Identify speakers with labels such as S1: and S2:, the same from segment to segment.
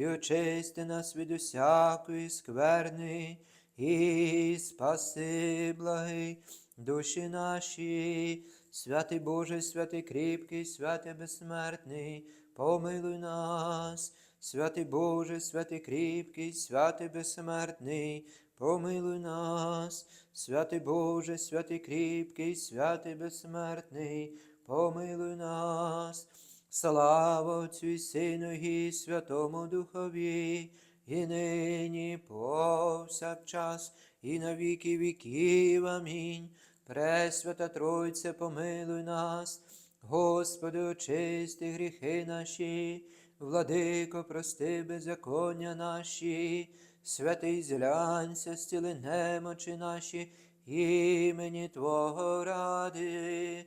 S1: і очисти нас від усякої скверни, і спаси, благий, душі наші, святий Боже, святий кріпкий, святий безсмертний, помилуй нас, святий Боже, святий кріпкий, святий безсмертний, помилуй нас, святий Боже, святий кріпкий, святий безсмертний, помилуй нас. Слава Отцю і Сину і Святому Духові, і нині повсякчас, і на віки віків. Амінь. Пресвята Тройце, помилуй нас, Господи, очисти гріхи наші, владико, прости беззаконня наші, святий зглянься, стіли немочі наші, імені Твого ради.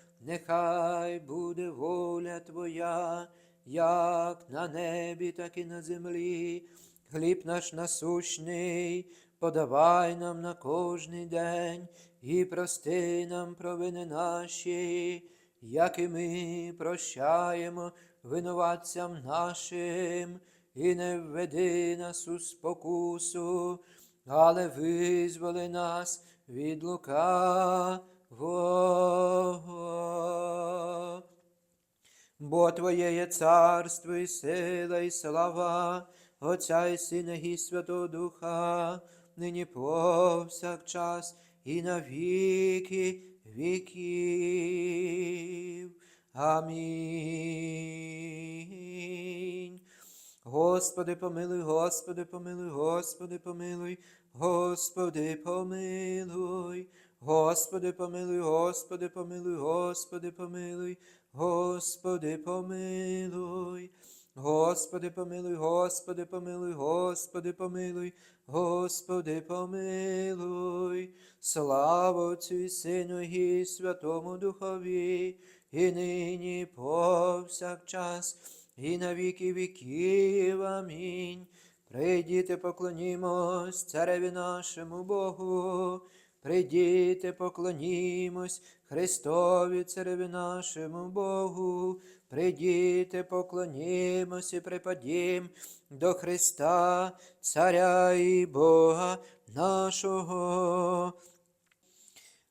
S1: Нехай буде воля Твоя, як на небі, так і на землі. Хліб наш насущний, подавай нам на кожний день і прости нам провини наші, як і ми прощаємо винуватцям нашим, і не введи нас у спокусу, але визволи нас від лука. Бо Твоє є царство і сила, і слава, Отця і Сина, і Святого Духа, нині повсякчас і на віки віків. Амінь. Господи, помилуй, Господи, помилуй, Господи, помилуй, Господи, помилуй. Господи, помилуй, Господи, помилуй, Господи, помилуй, Господи, помилуй. Господи, помилуй, Господи, помилуй, Господи, помилуй, Господи, помилуй. Слава Отцю і Сину і Святому Духові, і нині повсякчас, і на віки віків. Амінь. Прийдіте, поклонімось цареві нашому Богу. Прийдіте, поклонімось Христові Цареві нашому Богу, прийдіте, поклонімось і припадім до Христа, Царя і Бога нашого.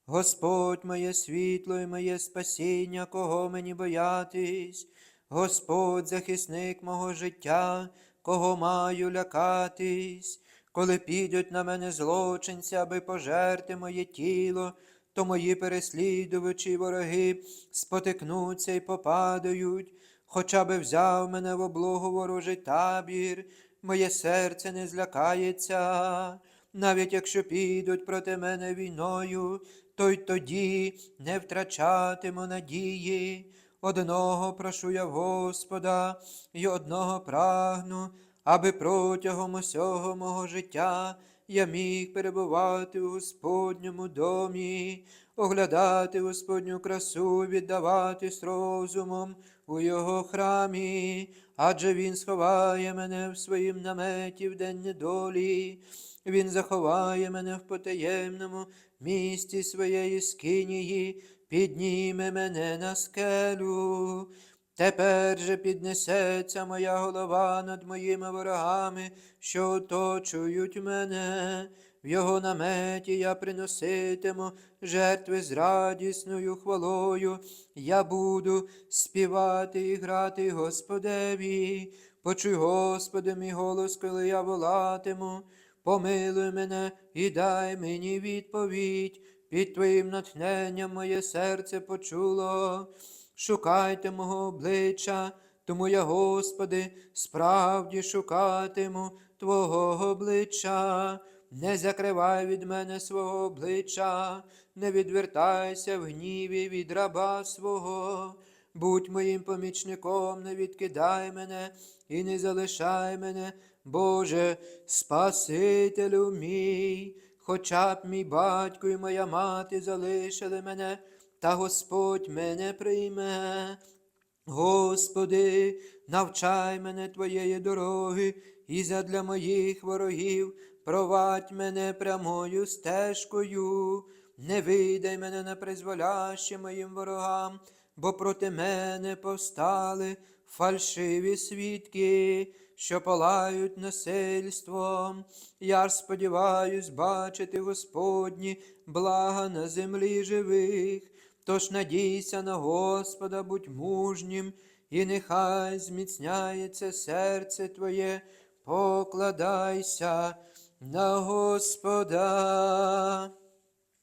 S1: Господь моє світло і моє спасіння, кого мені боятись, Господь захисник мого життя, кого маю лякатись. Коли підуть на мене злочинці, аби пожерти моє тіло, то мої переслідувачі вороги спотикнуться і попадають, хоча би взяв мене в облогу ворожий табір, моє серце не злякається, навіть якщо підуть проти мене війною, то й тоді не втрачатиму надії. Одного прошу я Господа, і одного прагну аби протягом усього мого життя я міг перебувати у Господньому домі, оглядати Господню красу, віддаватись розумом у Його храмі, адже Він сховає мене в своїм наметі в день недолі. Він заховає мене в потаємному місті своєї скинії, підніме мене на скелю. Тепер же піднесеться моя голова над моїми ворогами, що оточують мене. В його наметі я приноситиму жертви з радісною хвалою. Я буду співати і грати Господеві. Почуй, Господи, мій голос, коли я волатиму. помилуй мене і дай мені відповідь. Під Твоїм натхненням моє серце почуло. Шукайте мого обличчя, тому я, Господи, справді шукатиму Твого обличчя. Не закривай від мене свого обличчя, не відвертайся в гніві від раба свого. Будь моїм помічником, не відкидай мене і не залишай мене, Боже, Спасителю мій, хоча б мій батько і моя мати залишили мене, та Господь мене прийме. Господи, навчай мене Твоєї дороги, і задля моїх ворогів провадь мене прямою стежкою, не видай мене на призволяще моїм ворогам, бо проти мене повстали фальшиві свідки, що палають насильством. Я сподіваюсь бачити Господні блага на землі живих. Тож надійся на Господа, будь мужнім, і нехай зміцняється серце Твоє, покладайся на Господа.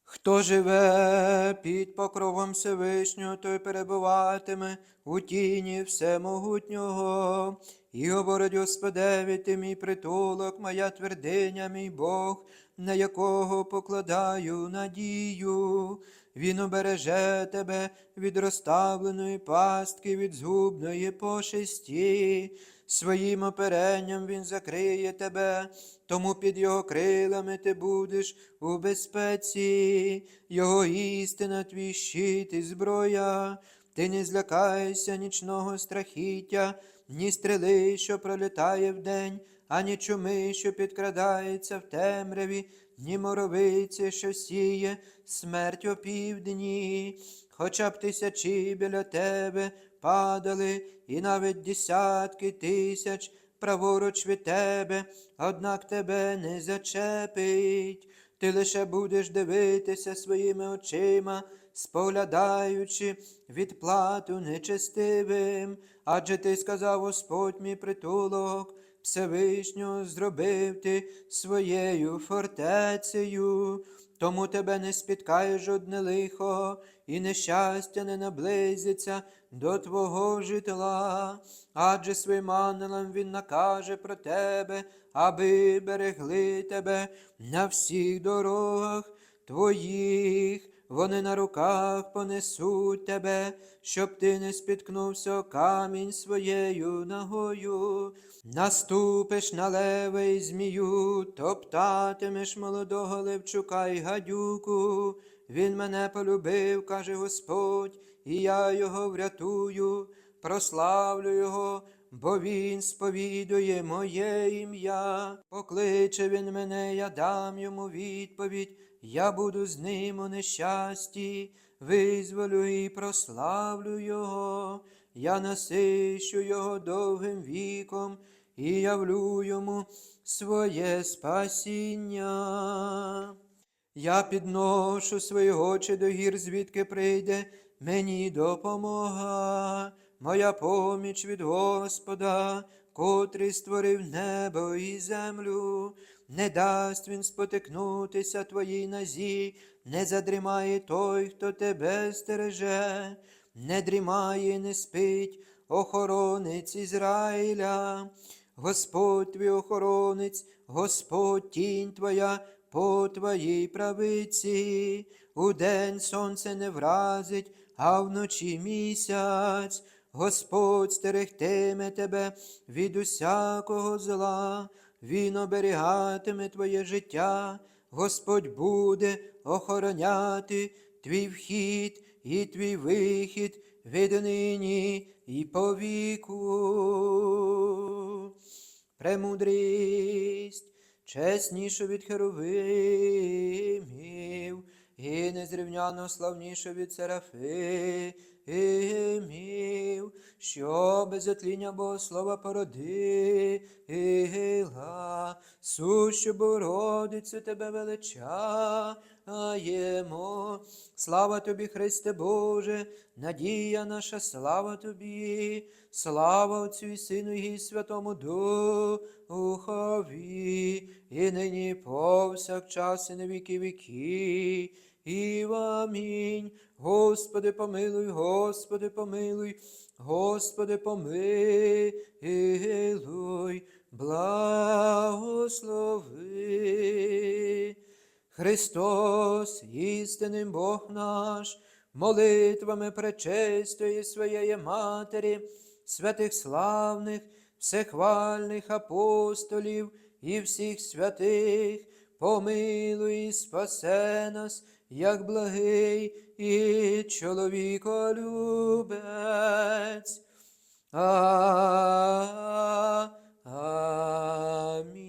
S1: Хто живе під покровом Всевишнього, той перебуватиме у тіні Всемогутнього. І говорить Господеві, ти мій притулок, моя твердиня, мій Бог, на якого покладаю надію. Він обереже тебе від розставленої пастки, від згубної пошесті. Своїм оперенням він закриє тебе, тому під його крилами ти будеш у безпеці, його істина твій щит і зброя. Ти не злякайся нічного страхіття, ні стріли, що пролітає вдень, ані чуми, що підкрадається в темряві, ні моровиці, що сіє смерть опівдні, хоча б тисячі біля тебе падали, і навіть десятки тисяч праворуч від тебе, однак тебе не зачепить. Ти лише будеш дивитися своїми очима, споглядаючи відплату нечестивим, адже ти сказав Господь мій притулок, Всевишнього зробив ти своєю фортецею, тому тебе не спіткає жодне лихо, і нещастя не наблизиться до твого житла, адже своїм ангелам він накаже про тебе, аби берегли тебе на всіх дорогах твоїх. Вони на руках понесуть тебе, щоб ти не спіткнувся камінь своєю ногою. Наступиш на леве й змію, топтатимеш молодого левчука й гадюку. Він мене полюбив, каже Господь, і я його врятую, прославлю його, бо він сповідує моє ім'я. Покличе він мене, я дам йому відповідь. Я буду з ним у нещасті, визволю і прославлю Його, я насищу Його довгим віком і явлю йому своє спасіння. Я підношу свої очі до гір, звідки прийде мені допомога, моя поміч від Господа, котрий створив небо і землю. Не дасть він спотикнутися твоїй нозі, не задрімає той, хто тебе стереже, не дрімає, не спить охоронець Ізраїля. Господь твій охоронець, Господь тінь твоя по твоїй правиці, удень сонце не вразить, а вночі місяць. Господь стерегтиме тебе від усякого зла, Він оберігатиме твоє життя, Господь буде охороняти твій вхід і твій вихід від нині і по віку. Премудрість, чеснішу від херовимів, і незрівняно славнішу від серафимів. Що без отління Богослова породила, сущу Богородицю тебе величаємо. Слава тобі, Христе Боже, надія наша, слава тобі, слава Отцю і Сину і Святому Духові, і нині повсякчас і на віки віки. І амінь. Господи, помилуй, Господи, помилуй, Господи, помилуй, благослови. Христос, істинний Бог наш, молитвами пречистої своєї Матері, святих славних, всехвальних апостолів і всіх святих, помилуй і спасе нас, як благий і чоловіколюбець. А, Амінь.